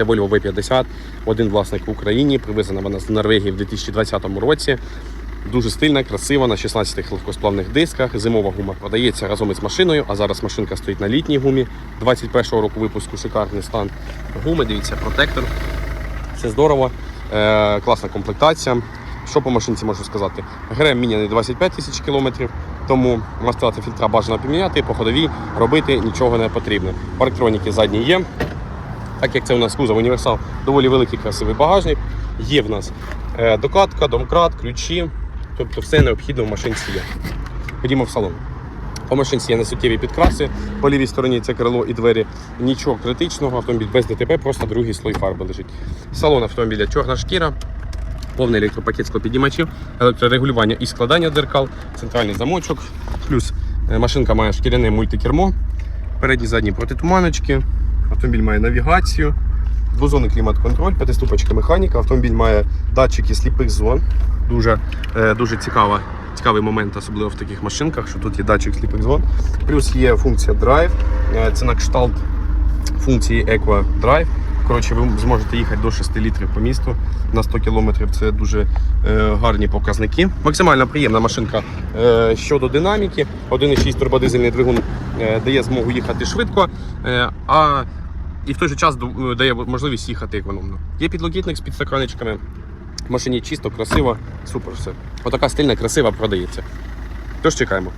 Це Volvo V50, один власник в Україні. Привезена вона з Норвегії в 2020 році. Дуже стильна, красива на 16 легкосплавних дисках. Зимова гума продається разом із машиною, а зараз машинка стоїть на літній гумі 21-го року випуску. Шикарний стан гуми. Дивіться, протектор. Все здорово, е, класна комплектація. Що по машинці можу сказати? ГРМ міняний 25 тисяч кілометрів, тому мастила фільтра бажано поміняти, по ходовій робити нічого не потрібно. Парктроніки задні є. Так як це у нас кузов універсал, доволі великий красивий багажник. Є в нас е, докатка, домкрат, ключі. Тобто все необхідне в машинці є. Ходімо в салон. По машинці є несуттєві підкраси. По лівій стороні це крило і двері. Нічого критичного, автомобіль без ДТП, просто другий слой фарби лежить. Салон автомобіля чорна шкіра, повний електропакет склопідіймачів, електрорегулювання і складання дзеркал, центральний замочок. Плюс е, машинка має шкіряне мультикермо, передні задні протитуманочки. Автомобіль має навігацію, двозонний клімат-контроль, п'ятиступочка механіка. Автомобіль має датчики сліпих зон. Дуже, е, дуже цікава, цікавий момент, особливо в таких машинках, що тут є датчик сліпих зон. Плюс є функція Drive. Е, Це на кшталт функції Equa Drive. Коротше, ви зможете їхати до 6 літрів по місту на 100 кілометрів. Це дуже е, гарні показники. Максимально приємна машинка е, щодо динаміки. 1,6 турбодизельний двигун е, дає змогу їхати швидко, е, а і в той же час дає можливість їхати економно. Є підлокітник з підстаканечками. В машині чисто, красиво, супер все. Отака стильна, красива продається. Тож чекаємо.